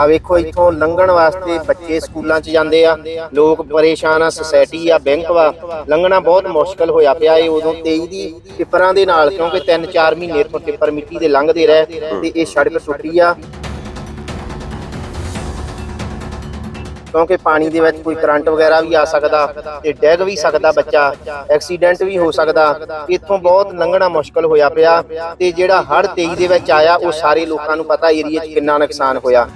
ਆ ਵੇਖੋ, ਇੱਥੋਂ ਲੰਘਣ ਵਾਸਤੇ ਬੱਚੇ ਸਕੂਲਾਂ 'ਚ ਜਾਂਦੇ ਆ। ਲੋਕ ਪਰੇਸ਼ਾਨ ਆ ਸੋਸਾਇਟੀ ਆ ਬੈਂਕ ਵਾ। ਲੰਘਣਾ ਬਹੁਤ ਮੁਸ਼ਕਲ ਹੋਇਆ ਪਿਆ ਇਹ ਉਦੋਂ। 23 ਦੀ ਟਿੱਪਰਾਂ ਦੇ ਨਾਲ, ਕਿਉਂਕਿ 3-4 ਮਹੀਨੇ ਤੋਂ ਟਿੱਪਰ ਮਿੱਟੀ ਦੇ ਲੰਘਦੇ ਰਹੇ ਤੇ ਇਹ ਸੜਕ ਟੁੱਟੀ ਆ। ਕਿਉਂਕਿ ਪਾਣੀ ਦੇ ਵਿੱਚ ਕੋਈ ਕਰੰਟ ਵਗੈਰਾ ਵੀ ਆ ਸਕਦਾ ਤੇ ਡੈਗ ਵੀ ਸਕਦਾ ਬੱਚਾ, ਐਕਸੀਡੈਂਟ ਵੀ ਹੋ ਸਕਦਾ। ਇੱਥੋਂ ਬਹੁਤ ਲੰਘਣਾ ਮੁਸ਼ਕਲ ਹੋਇਆ ਪਿਆ ਤੇ ਜਿਹੜਾ ਹੜ੍ਹ 23 ਦੇ ਵਿੱਚ ਆਇਆ, ਉਹ ਸਾਰੇ ਲੋਕਾਂ ਨੂੰ ਪਤਾ ਏਰੀਆ 'ਚ ਕਿੰਨਾ ਨੁਕਸਾਨ ਹੋਇਆ।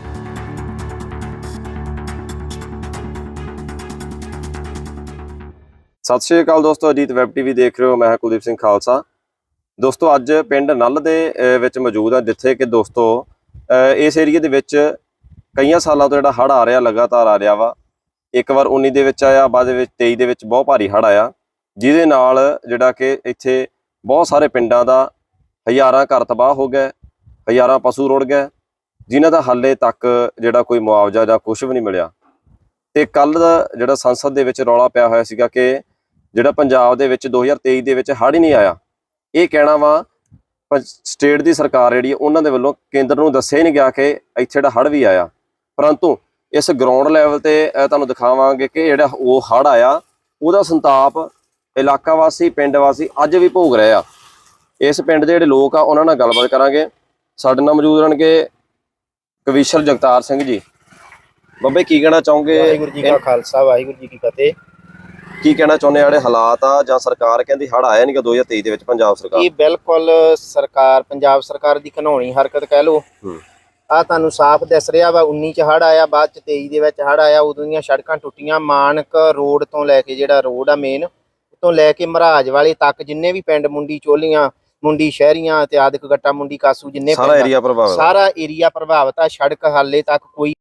ਸਤਿ ਸ਼੍ਰੀ ਅਕਾਲ ਦੋਸਤੋ, ਅਜੀਤ ਵੈਬ ਟੀਵੀ ਦੇਖ ਰਹੇ ਹੋ, ਮੈਂ ਕੁਲਦੀਪ ਸਿੰਘ ਖਾਲਸਾ। ਦੋਸਤੋ, ਅੱਜ ਪਿੰਡ ਨੱਲ ਦੇ ਵਿੱਚ ਮੌਜੂਦ ਹਾਂ ਜਿੱਥੇ ਕਿ ਦੋਸਤੋ ਇਸ ਏਰੀਆ ਦੇ ਵਿੱਚ ਕਈਆਂ ਸਾਲਾਂ ਤੋਂ ਜਿਹੜਾ ਹੜ੍ਹ ਆ ਰਿਹਾ, ਲਗਾਤਾਰ ਆ ਰਿਹਾ ਵਾ। ਇੱਕ ਵਾਰ 19 ਦੇ ਵਿੱਚ ਆਇਆ, ਬਾਅਦ ਦੇ ਵਿੱਚ 23 ਦੇ ਵਿੱਚ ਬਹੁਤ ਭਾਰੀ ਹੜ੍ਹ ਆਇਆ। ਜਿਹਦੇ ਨਾਲ ਜਿਹੜਾ ਕਿ ਇੱਥੇ ਬਹੁਤ ਸਾਰੇ ਪਿੰਡਾਂ ਦਾ ਹਜ਼ਾਰਾਂ ਘਰ ਤਬਾਹ ਹੋ ਗਏ, ਹਜ਼ਾਰਾਂ ਪਸ਼ੂ ਰੁੜ ਗਏ, ਜਿਨ੍ਹਾਂ ਦਾ ਹਾਲੇ ਤੱਕ ਜਿਹੜਾ ਕੋਈ ਮੁਆਵਜ਼ਾ ਜਾਂ ਕੁਝ ਵੀ ਨਹੀਂ ਮਿਲਿਆ। ਤੇ ਕੱਲ ਦਾ ਜਿਹੜਾ ਸੰਸਦ ਦੇ ਵਿੱਚ ਰੌਲਾ ਪਿਆ ਹੋਇਆ ਸੀਗਾ ਕਿ ਜਿਹੜਾ ਪੰਜਾਬ ਦੇ ਵਿੱਚ 2023 ਦੇ ਵਿੱਚ ਹੜ੍ਹ ਹੀ ਨਹੀਂ ਆਇਆ। ਇਹ ਕਹਿਣਾ ਵਾ ਸਟੇਟ ਦੀ ਸਰਕਾਰ ਜਿਹੜੀ, ਉਹਨਾਂ ਦੇ ਵੱਲੋਂ ਕੇਂਦਰ ਨੂੰ ਦੱਸਿਆ ਹੀ ਨਹੀਂ ਗਿਆ ਕਿ ਇੱਥੇ ਜਿਹੜਾ ਹੜ੍ਹ ਵੀ ਆਇਆ। ਪਰੰਤੂ ਇਸ ਗਰਾਊਂਡ ਲੈਵਲ ਤੇ ਤੁਹਾਨੂੰ ਦਿਖਾਵਾਂਗੇ ਕਿ ਜਿਹੜਾ ਉਹ ਹੜ੍ਹ ਆਇਆ, ਉਹਦਾ ਸੰਤਾਪ ਇਲਾਕਾ ਵਾਸੀ, ਪਿੰਡ ਵਾਸੀ ਅੱਜ ਵੀ ਭੋਗ ਰਹੇ ਆ। ਇਸ ਪਿੰਡ ਦੇ ਜਿਹੜੇ ਲੋਕ ਆ, ਉਹਨਾਂ ਨਾਲ ਗੱਲਬਾਤ ਕਰਾਂਗੇ। ਸਾਡੇ ਨਾਲ ਮੌਜੂਦ ਰਹਿਣਗੇ ਕਵੀਸ਼ਰ ਜਗਤਾਰ ਸਿੰਘ ਜੀ। ਬੱਬੇ, ਕੀ ਕਹਿਣਾ ਚਾਹੋਗੇ? ਵਾਹਿਗੁਰੂ ਜੀ ਕਾ ਖਾਲਸਾ, ਵਾਹਿਗੁਰੂ ਜੀ ਕੀ ਫਤਿਹ। ਕੀ ਕਹਿਣਾ ਚਾਹੁੰਦੇ ਆ ਜਿਹੜੇ ਹਾਲਾਤ ਆ ਜਾਂ ਸਰਕਾਰ ਕਹਿੰਦੀ ਹੜ ਆਇਆ ਨਹੀਂਗਾ 2023 ਦੇ ਵਿੱਚ ਪੰਜਾਬ ਸਰਕਾਰ ਇਹ ਬਿਲਕੁਲ ਸਰਕਾਰ ਪੰਜਾਬ ਸਰਕਾਰ ਦੀ ਘਨੌਣੀ ਹਰਕਤ ਕਹਿ ਲਓ ਹੂੰ। ਆ ਤੁਹਾਨੂੰ ਸਾਫ਼ ਦਿਸ ਰਿਹਾ ਵਾ 19 ਚ ਹੜ ਆਇਆ ਬਾਅਦ ਚ 23 ਦੇ ਵਿੱਚ ਹੜ ਆਇਆ ਉਦੋਂ ਦੀਆਂ ਸੜਕਾਂ ਟੁੱਟੀਆਂ ਮਾਨਕ ਰੋਡ ਤੋਂ ਲੈ ਕੇ ਜਿਹੜਾ ਰੋਡ ਆ ਮੇਨ ਤੋਂ ਲੈ ਕੇ ਮਹਾਰਾਜ ਵਾਲੇ ਤੱਕ ਜਿੰਨੇ ਵੀ ਪਿੰਡ ਮੁੰਡੀ ਚੋਲੀਆਂ ਮੁੰਡੀ ਸ਼ਹਿਰੀਆਂ ਤੇ ਆਦਿਕ ਗੱਟਾ ਮੁੰਡੀ ਕਾਸੂ ਜਿੰਨੇ ਸਾਰਾ ਏਰੀਆ ਪ੍ਰਭਾਵਿਤ। ਸਾਰਾ ਏਰੀਆ ਪ੍ਰਭਾਵਿਤ ਆ ਸੜਕ ਹਾਲੇ ਤੱਕ ਕੋਈ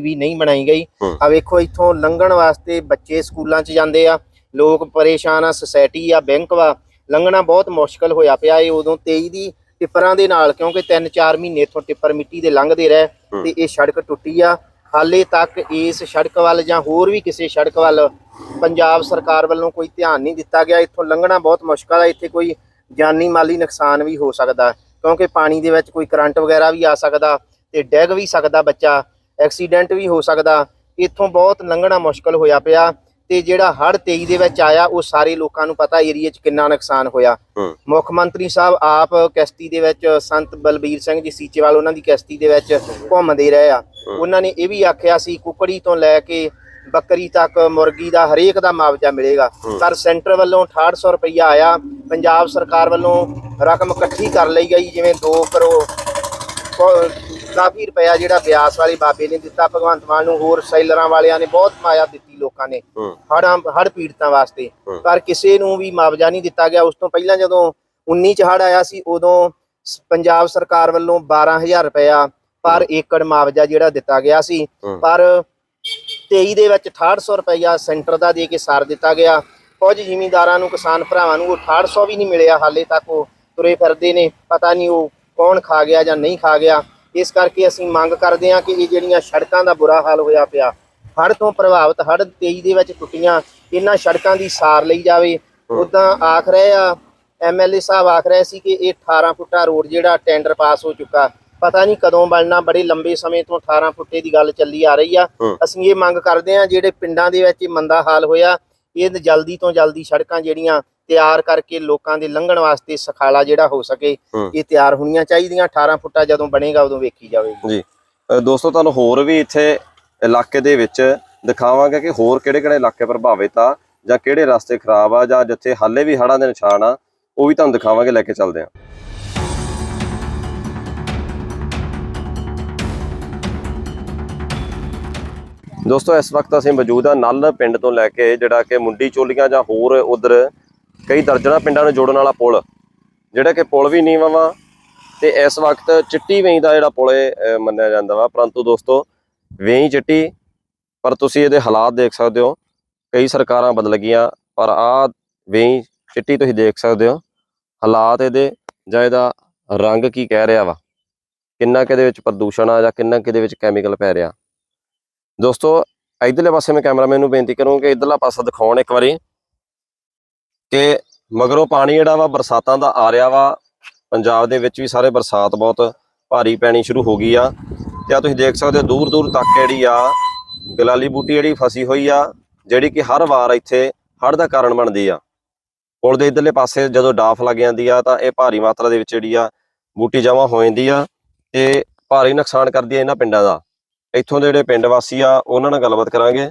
ਵੀ ਨਹੀਂ ਬਣਾਈ ਗਈ। ਆ ਵੇਖੋ ਇੱਥੋਂ ਲੰਘਣ ਵਾਸਤੇ ਬੱਚੇ ਸਕੂਲਾਂ 'ਚ ਜਾਂਦੇ ਆ। ਲੋਕ ਪਰੇਸ਼ਾਨ ਆ ਸੋਸਾਇਟੀ ਆ ਬੈਂਕ ਵਾ। ਲੰਘਣਾ ਬਹੁਤ ਮੁਸ਼ਕਲ ਹੋਇਆ ਪਿਆ ਇਹ ਉਦੋਂ 23 ਦੀ ਟਿੱਪਰਾਂ ਦੇ ਨਾਲ ਕਿਉਂਕਿ 3-4 ਮਹੀਨੇ ਤੋਂ ਟਿੱਪਰ ਮਿੱਟੀ ਦੇ ਲੰਘਦੇ ਰਹੇ। ਤੇ ਇਹ ਸੜਕ ਟੁੱਟੀ ਆ। ਹਾਲੇ ਤੱਕ ਇਸ ਸੜਕ ਵੱਲ ਜਾਂ ਹੋਰ ਵੀ ਕਿਸੇ ਸੜਕ ਵੱਲ ਪੰਜਾਬ ਸਰਕਾਰ ਵੱਲੋਂ ਕੋਈ ਧਿਆਨ ਨਹੀਂ ਦਿੱਤਾ ਗਿਆ। ਇੱਥੋਂ ਲੰਘਣਾ ਬਹੁਤ ਮੁਸ਼ਕਲ ਆ। ਇੱਥੇ ਕੋਈ ਜਾਨੀ ਮਾਲੀ ਨੁਕਸਾਨ ਵੀ ਹੋ ਸਕਦਾ ਕਿਉਂਕਿ ਪਾਣੀ ਦੇ ਵਿੱਚ ਕੋਈ ਕਰੰਟ ਵਗੈਰਾ ਵੀ ਆ ਸਕਦਾ ਤੇ ਡਿੱਗ ਵੀ ਸਕਦਾ ਬੱਚਾ। ਐਕਸੀਡੈਂਟ ਵੀ ਹੋ ਸਕਦਾ ਇੱਥੋਂ ਬਹੁਤ ਲੰਘਣਾ ਮੁਸ਼ਕਲ ਹੋਇਆ ਪਿਆ ਤੇ ਜਿਹੜਾ ਹੜ੍ਹ 23 ਦੇ ਵਿੱਚ ਆਇਆ ਉਹ ਸਾਰੇ ਲੋਕਾਂ ਨੂੰ ਪਤਾ ਏਰੀਆ 'ਚ ਕਿੰਨਾ ਨੁਕਸਾਨ ਹੋਇਆ। ਮੁੱਖ ਮੰਤਰੀ ਸਾਹਿਬ ਆਪ ਕਿਸ਼ਤੀ ਦੇ ਵਿੱਚ ਸੰਤ ਬਲਬੀਰ ਸਿੰਘ ਜੀ ਸੀਚੇਵਾਲ ਉਹਨਾਂ ਦੀ ਕਿਸ਼ਤੀ ਦੇ ਵਿੱਚ ਘੁੰਮਦੇ ਰਹੇ ਆ। ਉਹਨਾਂ ਨੇ ਇਹ ਵੀ ਆਖਿਆ ਸੀ ਕੁਕੜੀ ਤੋਂ ਲੈ ਕੇ ਬੱਕਰੀ ਤੱਕ ਮੁਰਗੀ ਦਾ ਹਰੇਕ ਦਾ ਮੁਆਵਜ਼ਾ ਮਿਲੇਗਾ। ਪਰ ਸੈਂਟਰ ਵੱਲੋਂ 6800 ਰੁਪਈਆ ਆਇਆ ਪੰਜਾਬ ਸਰਕਾਰ ਵੱਲੋਂ ਰਕਮ ਇਕੱਠੀ ਕਰ ਲਈ ਗਈ ਜਿਵੇਂ 2 ਕਰੋੜ ਕਾਫੀ ਰੁਪਇਆ ਜਿਹੜਾ ਬਿਆਸ ਵਾਲੇ ਬਾਬੇ ਨੇ ਦਿੱਤਾ ਭਗਵੰਤ ਮਾਨ ਨੂੰ ਹੋਰ ਸੈਲਰਾਂ ਵਾਲਿਆਂ ਨੇ ਬਹੁਤ ਮਾਇਆ ਦਿੱਤੀ ਲੋਕਾਂ ਨੇ ਹੂੰ। ਹੜ੍ਹਾਂ ਹੜ੍ਹ ਪੀੜਤਾਂ ਵਾਸਤੇ। ਪਰ ਕਿਸੇ ਨੂੰ ਵੀ ਮੁਆਵਜ਼ਾ ਨਹੀਂ ਦਿੱਤਾ ਗਿਆ। ਉਸ ਤੋਂ ਪਹਿਲਾਂ ਜਦੋਂ 19 ਚ ਹੜ੍ਹ ਆਇਆ ਸੀ ਉਦੋਂ ਪੰਜਾਬ ਸਰਕਾਰ ਵੱਲੋਂ 12000 ਰੁਪਇਆ ਪਰ ਏਕੜ ਮੁਆਵਜ਼ਾ ਜਿਹੜਾ ਦਿੱਤਾ ਗਿਆ ਸੀ। ਪਰ 23 ਦੇ ਵਿੱਚ 6800 ਰੁਪਇਆ ਸੈਂਟਰ ਦਾ ਦੇ ਕੇ ਸਾਰ ਦਿੱਤਾ ਗਿਆ। ਕੁਝ ਜ਼ਿਮੀਂਦਾਰਾਂ ਨੂੰ ਕਿਸਾਨ ਭਰਾਵਾਂ ਨੂੰ ਉਹ 6800 ਵੀ ਨਹੀਂ ਮਿਲਿਆ। ਹਾਲੇ ਤੱਕ ਉਹ ਤੁਰੇ ਫਿਰਦੇ ਨੇ। ਪਤਾ ਨਹੀਂ ਉਹ ਕੌਣ ਖਾ ਗਿਆ ਜਾਂ ਨਹੀਂ ਖਾ ਗਿਆ। ਇਸ ਕਰਕੇ ਅਸੀਂ ਮੰਗ ਕਰਦੇ ਹਾਂ ਕਿ ਇਹ ਜਿਹੜੀਆਂ ਸੜਕਾਂ ਦਾ ਬੁਰਾ ਹਾਲ ਹੋਇਆ ਪਿਆ ਹੜ੍ਹ ਤੋਂ ਪ੍ਰਭਾਵਿਤ ਹੜ੍ਹ 23 ਦੇ ਵਿੱਚ ਟੁੱਟੀਆਂ ਇਹਨਾਂ ਸੜਕਾਂ ਦੀ ਸਾਰ ਲਈ ਜਾਵੇ। ਉਦਾਂ ਆਖ ਰਹੇ ਆ ਐਮਐਲਏ ਸਾਹਿਬ ਆਖ ਰਹੇ ਸੀ ਕਿ ਇਹ 18 ਫੁੱਟਾ ਰੋਡ ਜਿਹੜਾ ਟੈਂਡਰ ਪਾਸ ਹੋ ਚੁੱਕਾ। ਪਤਾ ਨਹੀਂ ਕਦੋਂ ਬਣਨਾ ਬੜੇ ਲੰਬੇ ਸਮੇਂ ਤੋਂ 18 ਫੁੱਟੇ ਦੀ ਗੱਲ ਚੱਲੀ ਆ ਰਹੀ ਆ। ਅਸੀਂ ਇਹ ਮੰਗ ਕਰਦੇ ਹਾਂ ਜਿਹੜੇ ਪਿੰਡਾਂ ਦੇ ਵਿੱਚ ਇਹ ਮੰਦਾ ਹਾਲ ਹੋਇਆ ਇਹ ਜਲਦੀ ਤੋਂ ਜਲਦੀ ਸੜਕਾਂ ਜਿਹੜੀਆਂ ਤਿਆਰ ਕਰਕੇ ਲੋਕਾਂ ਦੇ ਲੰਘਣ ਵਾਸਤੇ ਸਖਾਲਾ ਜਿਹੜਾ ਹੋ ਸਕੇ। ਇਹ ਤਿਆਰ ਹੋਣੀਆਂ ਚਾਹੀਦੀਆਂ 18 ਫੁੱਟਾ ਜਦੋਂ ਬਣੇਗਾ ਉਦੋਂ ਵੇਖੀ ਜਾਵੇਗੀ। ਜੀ। ਦੋਸਤੋ ਤੁਹਾਨੂੰ ਹੋਰ ਵੀ ਇੱਥੇ ਇਲਾਕੇ ਦੇ ਵਿੱਚ ਦਿਖਾਵਾਂਗੇ ਕਿ ਹੋਰ ਕਿਹੜੇ ਕਿਹੜੇ ਇਲਾਕੇ ਪ੍ਰਭਾਵਿਤ ਆ ਜਾਂ ਕਿਹੜੇ ਰਸਤੇ ਖਰਾਬ ਆ ਜਾਂ ਜਿੱਥੇ ਹਾਲੇ ਵੀ ਹੜ੍ਹਾਂ ਦੇ ਨਿਸ਼ਾਨ ਆ ਉਹ ਵੀ ਤੁਹਾਨੂੰ ਦਿਖਾਵਾਂਗੇ ਲੈ ਕੇ ਚੱਲਦੇ ਆ। ਦੋਸਤੋ ਇਸ ਵਕਤ ਅਸੀਂ ਮੌਜੂਦ ਆ ਨਲ ਪਿੰਡ ਤੋਂ ਲੈ ਕੇ ਜਿਹੜਾ ਕਿ ਮੁੰਡੀ ਚੋਲੀਆਂ ਜਾਂ ਹੋਰ ਉਧਰ ਕਈ ਦਰਜਨਾਂ ਪਿੰਡਾਂ ਨੂੰ ਜੋੜਨ ਵਾਲਾ ਪੁਲ ਜਿਹੜਾ ਕਿ ਪੁਲ ਵੀ ਨੀਵਾਂ ਵਾ ਤੇ ਇਸ ਵਕਤ ਚਿੱਟੀ ਵੇਈ ਦਾ ਜਿਹੜਾ ਪੁਲ ਅਹ, ਮੰਨਿਆ ਜਾਂਦਾ ਵਾ। ਪਰੰਤੂ ਦੋਸਤੋ ਵੇਈ ਚਿੱਟੀ ਪਰ ਤੁਸੀਂ ਇਹਦੇ ਹਾਲਾਤ ਦੇਖ ਸਕਦੇ ਹੋ। ਕਈ ਸਰਕਾਰਾਂ ਬਦਲ ਗਈਆਂ ਪਰ ਆ ਵੇਈ ਚਿੱਟੀ ਤੁਸੀਂ ਦੇਖ ਸਕਦੇ ਹੋ। ਹਾਲਾਤ ਇਹਦੇ ਜਾਂ ਇਹਦਾ ਰੰਗ ਕੀ ਕਹਿ ਰਿਹਾ ਵਾ। ਕਿੰਨਾ ਕਿਹਦੇ ਵਿੱਚ ਪ੍ਰਦੂਸ਼ਣ ਆ ਜਾਂ ਕਿੰਨਾ ਕਿਹਦੇ ਵਿੱਚ ਕੈਮੀਕਲ ਪੈ ਰਿਹਾ। ਦੋਸਤੋ ਇਧਰਲੇ ਪਾਸੇ ਮੈਂ ਕੈਮਰਾਮੈਨ ਨੂੰ ਬੇਨਤੀ ਕਰੂੰ ਕਿ ਇਧਰਲਾ ਪਾਸਾ ਦਿਖਾਉਣ ਇੱਕ ਵਾਰੀ। ਕਿ ਮਗਰੋਂ ਪਾਣੀ ਜਿਹੜਾ ਵਾ ਬਰਸਾਤਾਂ ਦਾ ਆ ਰਿਹਾ ਵਾ, ਪੰਜਾਬ ਦੇ ਵਿੱਚ ਵੀ ਸਾਰੇ ਬਰਸਾਤ ਬਹੁਤ ਭਾਰੀ ਪੈਣੀ ਸ਼ੁਰੂ ਹੋ ਗਈ ਆ। ਤੇ ਆ ਤੁਸੀਂ ਦੇਖ ਸਕਦੇ ਹੋ ਦੂਰ ਦੂਰ ਤੱਕ ਜਿਹੜੀ ਆ, ਗਲਾਲੀ ਬੂਟੀ ਜਿਹੜੀ ਫਸੀ ਹੋਈ ਆ, ਜਿਹੜੀ ਕਿ ਹਰ ਵਾਰ ਇੱਥੇ ਹੜ੍ਹ ਦਾ ਕਾਰਨ ਬਣਦੀ ਆ। ਪੁਲ ਦੇ ਇਧਰਲੇ ਪਾਸੇ ਜਦੋਂ ਡਾਫ ਲੱਗ ਜਾਂਦੀ ਆ, ਤਾਂ ਇਹ ਭਾਰੀ ਮਾਤਰਾ ਦੇ ਵਿੱਚ ਜਿਹੜੀ ਆ ਬੂਟੀ ਜਮ੍ਹਾਂ ਹੋ ਜਾਂਦੀ ਆ ਤੇ ਭਾਰੀ ਨੁਕਸਾਨ ਕਰਦੀ ਆ ਇਹਨਾਂ ਪਿੰਡਾਂ ਦਾ। ਇੱਥੋਂ ਦੇ ਜਿਹੜੇ ਪਿੰਡ ਵਾਸੀ ਆ, ਉਹਨਾਂ ਨਾਲ ਗੱਲਬਾਤ ਕਰਾਂਗੇ।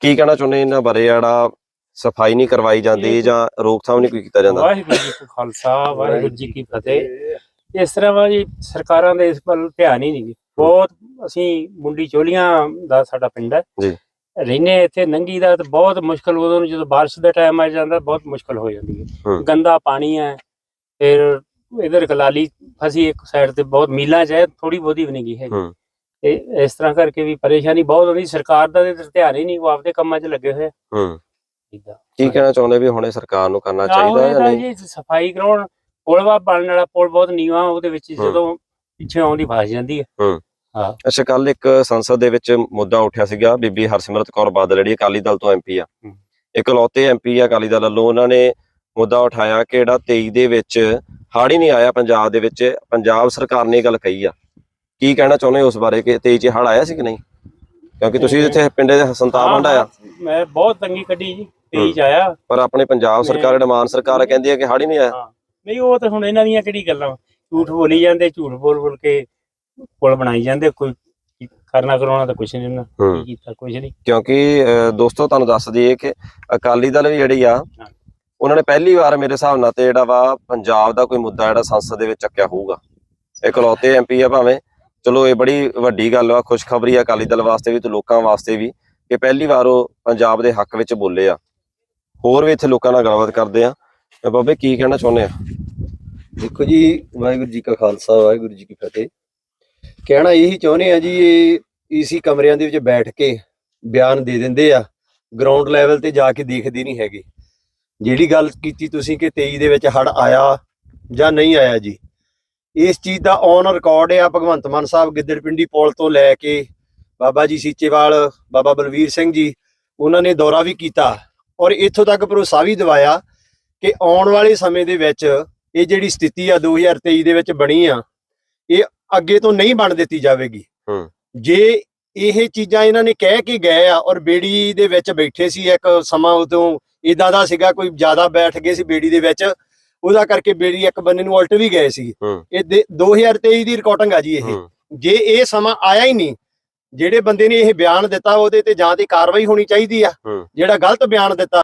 ਕੀ ਕਹਿਣਾ ਚਾਹੁੰਦੇ ਇਹਨਾਂ ਬਾਰੇ? ਜਿਹੜਾ ਸਫ਼ਾਈ ਨਹੀਂ ਕਰਵਾਈ ਜਾਂਦੀ ਜਾਂ ਰੋਕਥਾਮ ਨਹੀਂ ਕੋਈ ਕੀਤਾ ਜਾਂਦਾ ਵਾਹਿਗੁਰੂ ਜੀ ਕਾ ਖਾਲਸਾ ਵਾਹਿਗੁਰੂ ਜੀ ਕੀ ਫਤਿਹ ਇਸ ਤਰ੍ਹਾਂ ਵਾ ਜੀ ਸਰਕਾਰਾਂ ਦੇ ਇਸ ਵੱਲ ਧਿਆਨ ਹੀ ਨਹੀਂ। ਬਹੁਤ ਅਸੀਂ ਮੁੰਡੀ ਚੋਲੀਆਂ ਦਾ ਸਾਡਾ ਪਿੰਡ ਹੈ ਜੀ। ਰਹਿੰਦੇ ਇੱਥੇ ਨੰਗੀ ਦਾ ਤੇ ਬਹੁਤ ਮੁਸ਼ਕਲ ਉਦੋਂ ਨੂੰ ਜਦੋਂ ਬਾਰਿਸ਼ ਦਾ ਟਾਈਮ ਆ ਜਾਂਦਾ ਬਹੁਤ ਮੁਸ਼ਕਲ ਹੋ ਜਾਂਦੀ ਹੈ। ਗੰਦਾ ਪਾਣੀ ਹੈ ਫਿਰ ਇਧਰ ਕਲਾਲੀ ਫਸੀ ਇੱਕ ਸਾਈਡ ਤੇ ਬਹੁਤ ਮੀਲਾਂ ਚ ਹੈ ਥੋੜੀ ਬਹੁਤੀ ਵੀ ਨਹੀਂ ਗਈ ਹੈ। ਤੇ ਇਸ ਤਰ੍ਹਾਂ ਕਰਕੇ ਵੀ ਪਰੇਸ਼ਾਨੀ ਬਹੁਤ ਹੁੰਦੀ ਸਰਕਾਰ ਦਾ ਤੇ ਧਿਆਨ ਹੀ ਨਹੀਂ ਉਹ ਆਪਦੇ ਕੰਮਾਂ 'ਚ ਲੱਗੇ ਹੋਏ ਹੂੰ ਏਦਾਂ। ਕੀ ਕਹਿਣਾ ਚਾਹੁੰਦੇ ਵੀ ਹੁਣੇ ਸਰਕਾਰ ਨੂੰ ਕਰਨਾ ਚਾਹੀਦਾ ਜਾਂ ਨਹੀਂ? ਜੀ ਸਫ਼ਾਈ ਕਰਾਉਣ ਪੁਲ ਵਾ ਬਣਨ ਵਾਲਾ ਪੁਲ ਬਹੁਤ ਨੀਵਾ ਉਹਦੇ ਵਿੱਚ ਹੂੰ। ਜਦੋਂ ਪਿੱਛੇ ਆਉਂਦੀ ਫਸ ਜਾਂਦੀ ਹੈ। ਅੱਛਾ ਕੱਲ ਇੱਕ ਸੰਸਦ ਦੇ ਵਿੱਚ ਮੁੱਦਾ ਉੱਠਿਆ ਸੀਗਾ ਬੀਬੀ ਹਰਸਿਮਰਤ ਕੌਰ ਬਾਦਲ ਜਿਹੜੀ ਅਕਾਲੀ ਦਲ ਤੋਂ ਐਮਪੀ ਆ। ਹੂੰ। ਇਕਲੌਤੇ ਐਮਪੀ ਆ ਅਕਾਲੀ ਦਲ ਵੱਲੋਂ ਉਹਨਾਂ ਨੇ ਮੁੱਦਾ ਉਠਾਇਆ ਕਿ ਜਿਹੜਾ 23 ਦੇ ਵਿੱਚ ਹੜ੍ਹ ਹੀ ਨਹੀਂ ਆਇਆ ਪੰਜਾਬ ਦੇ ਵਿੱਚ ਪੰਜਾਬ ਸਰਕਾਰ ਨੇ ਇਹ ਗੱਲ ਕਹੀ ਆ। ਕੀ ਕਹਿਣਾ ਚਾਹੁੰਦੇ ਹੋ ਉਸ ਬਾਰੇ? ਕਿ 23 ਚ ਹੜ੍ਹ ਆਇਆ ਸੀ ਕਿ ਨਹੀਂ? ਕਿਉਂਕਿ ਤੁਸੀਂ ਇੱਥੇ ਪਿੰਡੇ ਦੇ ਸੰਤਾਪ ਹੰਡਾਇਆ ਮੈਂ ਬਹੁਤ ਤੰਗੀ ਕੱਢੀ ਜੀ ਤੇਜ ਆਇਆ। ਪਰ ਆਪਣੇ ਪੰਜਾਬ ਸਰਕਾਰ ਡਮਾਨ ਸਰਕਾਰ ਕਹਿੰਦੀ ਹੈ ਕਿ ਹੜ੍ਹ ਹੀ ਨਹੀਂ ਆਇਆ। ਨਹੀਂ ਉਹ ਤਾਂ ਹੁਣ ਇਹਨਾਂ ਦੀਆਂ ਕਿਹੜੀ ਗੱਲਾਂ? ਝੂਠ ਬੋਲੀ ਜਾਂਦੇ ਝੂਠ ਬੋਲ ਬੋਲ ਕੇ ਪੁਲ ਬਣਾਈ ਜਾਂਦੇ ਕੋਈ ਕਰਨਾ ਕਰਾਉਣਾ ਤਾਂ ਕੁਛ ਨਹੀਂ। ਕੀ ਕੀਤਾ ਕੁਛ ਨਹੀਂ। ਕਿਉਂਕਿ ਦੋਸਤੋ ਤੁਹਾਨੂੰ ਦੱਸ ਦਈਏ ਕਿ ਅਕਾਲੀ ਦਲ ਵੀ ਜਿਹੜੀ ਆ ਉਹਨਾਂ ਨੇ ਪਹਿਲੀ ਵਾਰ ਮੇਰੇ ਹਿਸਾਬ ਨਾਲ ਤੇ ਜਿਹੜਾ ਵਾ ਪੰਜਾਬ ਦਾ ਕੋਈ ਮੁੱਦਾ ਜਿਹੜਾ ਸੰਸਦ ਦੇ ਵਿੱਚ ਚੱਕਿਆ ਹੋਊਗਾ। ਇਕਲੌਤੇ ਐਮਪੀ ਆ ਭਾਵੇਂ ਚਲੋ, ਇਹ ਬੜੀ ਵੱਡੀ ਗੱਲ ਆ, ਖੁਸ਼ਖਬਰੀ ਆ ਅਕਾਲੀ ਦਲ ਵਾਸਤੇ ਵੀ ਤੇ ਲੋਕਾਂ ਵਾਸਤੇ ਵੀ ਕਿ ਪਹਿਲੀ ਵਾਰ ਉਹ ਪੰਜਾਬ ਦੇ ਹੱਕ ਵਿੱਚ ਬੋਲੇ ਆ। ਹੋਰ ਵੀ ਇੱਥੇ ਲੋਕਾਂ ਨਾਲ ਗੱਲਬਾਤ ਕਰਦੇ ਆ। ਤੇ ਬਾਬੇ, ਕੀ ਕਹਿਣਾ ਚਾਹੁੰਦੇ ਆ? ਦੇਖੋ ਜੀ, ਵਾਹਿਗੁਰੂ ਜੀ ਕਾ ਖਾਲਸਾ, ਵਾਹਿਗੁਰੂ ਜੀ ਕੀ ਫਤਿਹ। ਕਹਿਣਾ ਇਹੀ ਚਾਹੁੰਦੇ ਆ ਜੀ, ਇਹ ਈਸੀ ਕਮਰਿਆਂ ਦੇ ਵਿੱਚ ਬੈਠ ਕੇ ਬਿਆਨ ਦੇ ਦਿੰਦੇ ਆ। ਗਰਾਊਂਡ ਲੈਵਲ ਤੇ ਜਾ ਕੇ ਦੇਖਦੇ ਨਹੀਂ ਹੈਗੇ। ਜਿਹੜੀ ਗੱਲ ਕੀਤੀ ਤੁਸੀਂ ਕਿ 23 ਦੇ ਵਿੱਚ ਹੜ ਆਇਆ ਜਾਂ ਨਹੀਂ ਆਇਆ ਜੀ ਇਸ ਚੀਜ਼ ਦਾ ਔਨ ਰਿਕਾਰਡ ਆ ਭਗਵੰਤ ਮਾਨ ਸਾਹਿਬ ਗਿੱਦੜਪਿੰਡੀ ਪੁਲ ਤੋਂ ਲੈ ਕੇ ਬਾਬਾ ਜੀ ਸੀਚੇਵਾਲ ਬਾਬਾ ਬਲਵੀਰ ਸਿੰਘ ਜੀ ਉਹਨਾਂ ਨੇ ਦੌਰਾ ਵੀ ਕੀਤਾ ਔਰ ਇੱਥੋਂ ਤੱਕ ਭਰੋਸਾ ਵੀ ਦਿਵਾਇਆ ਕਿ ਆਉਣ ਵਾਲੇ ਸਮੇਂ ਦੇ ਵਿੱਚ ਇਹ ਜਿਹੜੀ ਸਥਿਤੀ ਆ 2023 ਦੇ ਵਿੱਚ ਬਣੀ ਆ ਇਹ ਅੱਗੇ ਤੋਂ ਨਹੀਂ ਬਣ ਦਿੱਤੀ ਜਾਵੇਗੀ। ਜੇ ਇਹ ਚੀਜ਼ਾਂ ਇਹਨਾਂ ਨੇ ਕਹਿ ਕੇ ਗਏ ਆ ਔਰ ਬੇੜੀ ਦੇ ਵਿੱਚ ਬੈਠੇ ਸੀ ਇੱਕ ਸਮਾਂ ਉਦੋਂ ਇਦਾਂ ਦਾ ਸੀਗਾ ਕੋਈ ਜ਼ਿਆਦਾ ਬੈਠ ਗਏ ਸੀ ਬੇੜੀ ਦੇ ਵਿੱਚ ਉਹਦਾ ਕਰਕੇ ਬੇੜੀ ਇੱਕ ਬੰਨੇ ਨੂੰ ਉਲਟ ਵੀ ਗਏ ਸੀ। ਇਹ ਦੇ- 2023 ਦੀ ਰਿਕਾਰਡਿੰਗ ਆ ਜੀ ਇਹ ਜੇ ਇਹ ਸਮਾਂ ਆਇਆ ਹੀ ਨਹੀਂ ਜਿਹੜੇ ਬੰਦੇ ਨੇ ਇਹ ਬਿਆਨ ਦਿੱਤਾ ਉਹਦੇ ਤੇ ਜਾਂ ਤੇ ਕਾਰਵਾਈ ਹੋਣੀ ਚਾਹੀਦੀ ਆ। ਜਿਹੜਾ ਗਲਤ ਬਿਆਨ ਦਿੱਤਾ